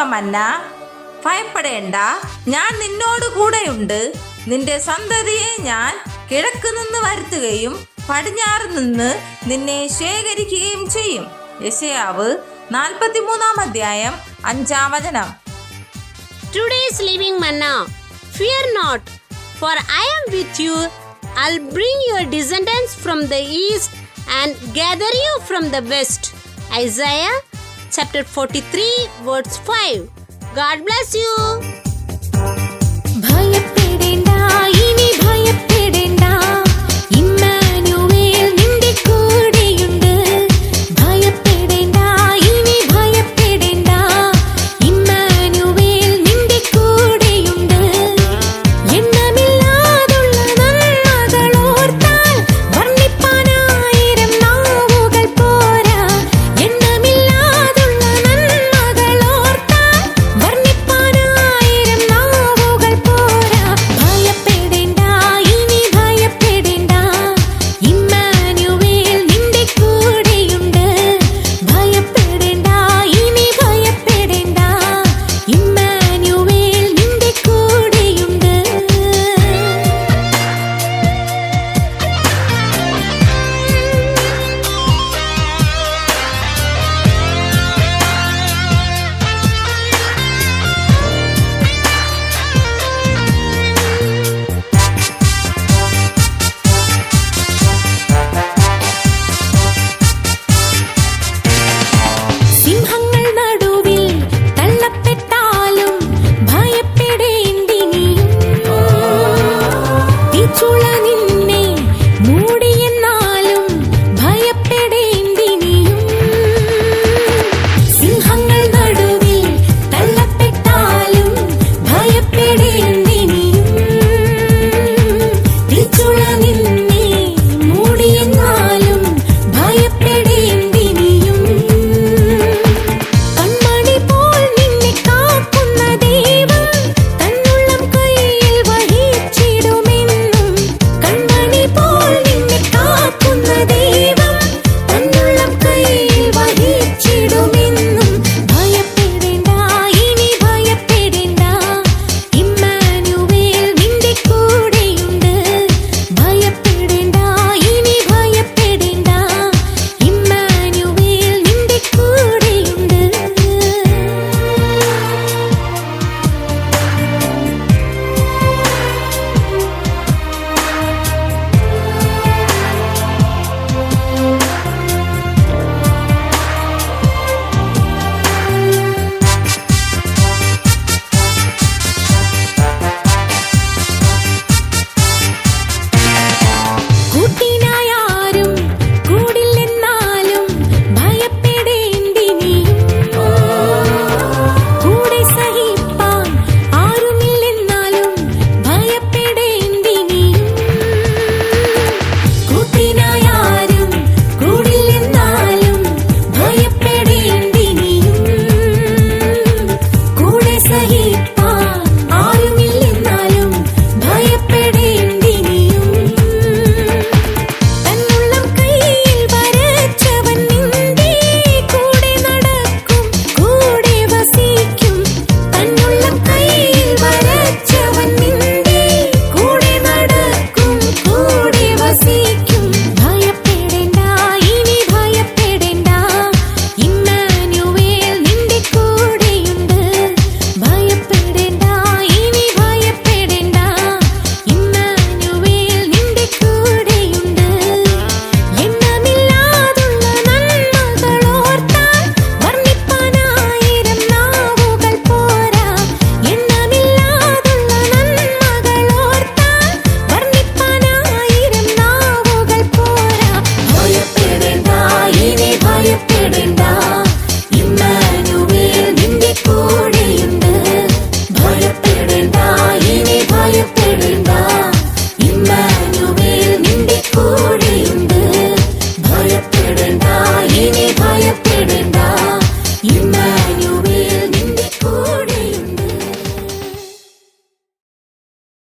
ജീവമന്ന ഭയപ്പെടേണ്ട ഞാൻ നിന്നോട് കൂടെയുണ്ട് നിന്റെ സന്തതിയെ ഞാൻ കിഴക്ക് നിന്ന് വരുത്തുകയും പടിഞ്ഞാറ് നിന്ന് നിന്നെ ശേഖരിക്കുകയും ചെയ്യും യശയാവ് നാൽപ്പത്തിമൂന്നാം അധ്യായം അഞ്ചാം വചനം Today's living manna. Fear not, for I am with you. I'll bring your descendants from the east and gather you from the west. Isaiah chapter 43, verse 5. God bless you.